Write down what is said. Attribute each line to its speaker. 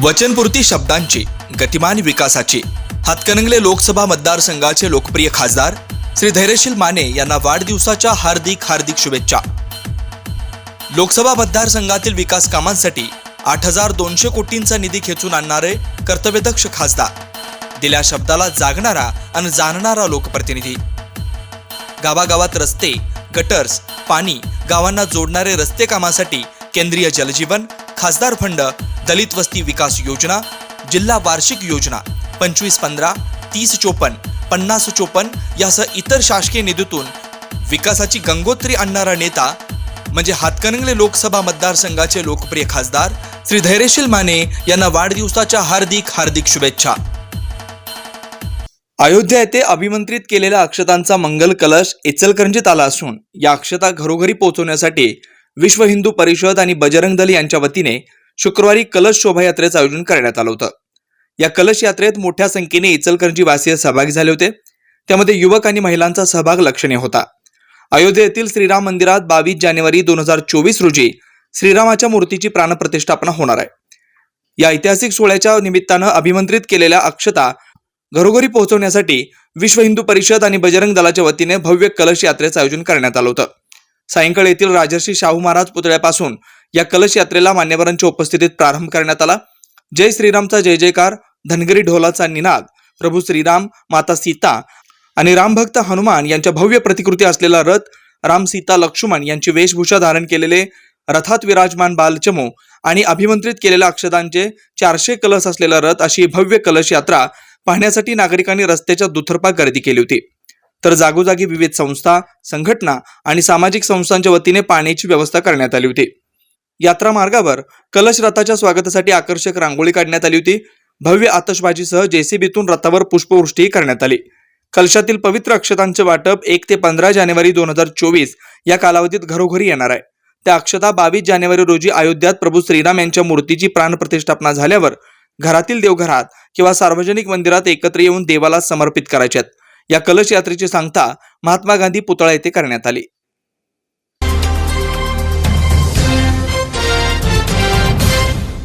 Speaker 1: वचनपूर्ती शब्दांची गतिमान विकासाची. हातकणंगले लोकसभा मतदारसंघाचे लोकप्रिय खासदार श्री धैर्यशील माने यांना वाढदिवसाच्या हार्दिक हार्दिक शुभेच्छा. लोकसभा मतदारसंघातील विकास कामांसाठी आठ हजार दोनशे कोटींचा निधी खेचून आणणारे कर्तव्यदक्ष खासदार. दिल्या शब्दाला जागणारा आणि जाणणारा लोकप्रतिनिधी. गावागावात रस्ते गटर्स पाणी गावांना जोडणारे रस्ते कामासाठी केंद्रीय जलजीवन खासदार फंड दलित वस्ती विकास योजना जिल्हा वार्षिक योजना पंचवीस पंधरा तीस चोपन्न पन्नास चोपन्न यासह इतर शासकीय निधीतून विकासाची गंगोत्री आणणारा नेता म्हणजे हातकणंगले लोकसभा मतदारसंघाचे लोकप्रिय खासदार श्री धैर्यशील माने यांना वाढदिवसाच्या हार्दिक हार्दिक शुभेच्छा. अयोध्या येथे अभिमंत्रित केलेल्या अक्षतांचा मंगल कलश इचलकरंजीत आला असून या अक्षता घरोघरी पोहोचवण्यासाठी विश्व हिंदू परिषद आणि बजरंग दल यांच्या वतीने शुक्रवारी कलश शोभायात्रेचं आयोजन करण्यात आलं होतं. या कलश यात्रेत मोठ्या संख्येने इचलकरंजी वासीय सहभागी झाले होते. त्यामध्ये युवक आणि महिलांचा सहभाग लक्षणीय होता. अयोध्येतील श्रीराम मंदिरात बावीस जानेवारी दोन हजार चोवीस रोजी श्रीरामाच्या मूर्तीची प्राणप्रतिष्ठापना होणार आहे. या ऐतिहासिक सोहळ्याच्या निमित्तानं अभिमंत्रित केलेल्या अक्षता घरोघरी पोहोचवण्यासाठी विश्व हिंदू परिषद आणि बजरंग दलाच्या वतीने भव्य कलश यात्रेचं आयोजन करण्यात आलं होतं. सायंकाळी येथील राजर्षी शाहू महाराज पुतळ्यापासून या कलश यात्रेला मान्यवरांच्या उपस्थितीत प्रारंभ करण्यात आला. जय श्रीरामचा जय जयकार धनगरी ढोलाचा निनाद प्रभू श्रीराम माता सीता आणि रामभक्त हनुमान यांच्या भव्य प्रतिकृती असलेला रथ राम सीता लक्ष्मण यांची वेशभूषा धारण केलेले रथात विराजमान बालचमू आणि अभिमंत्रित केलेल्या अक्षदांचे चारशे कलश असलेला रथ अशी भव्य कलश यात्रा पाहण्यासाठी नागरिकांनी रस्त्याच्या दुथरपा गर्दी केली होती. तर जागोजागी विविध संस्था संघटना आणि सामाजिक संस्थांच्या वतीने पाण्याची व्यवस्था करण्यात आली होती. यात्रा मार्गावर कलश रथाच्या स्वागतासाठी आकर्षक रांगोळी काढण्यात आली होती. भव्य आतषबाजीसह जेसीबीतून रथावर पुष्पवृष्टी करण्यात आली. कलशातील पवित्र अक्षतांचे वाटप एक ते पंधरा जानेवारी दोन हजार चोवीस या कालावधीत घरोघरी येणार आहे. त्या अक्षता बावीस जानेवारी रोजी अयोध्यात प्रभू श्रीराम यांच्या मूर्तीची प्राणप्रतिष्ठापना झाल्यावर घरातील देवघरात किंवा सार्वजनिक मंदिरात एकत्र येऊन देवाला समर्पित करायच्यात या कलश यात्रेची सांगता महात्मा गांधी पुतळा येथे करण्यात आली.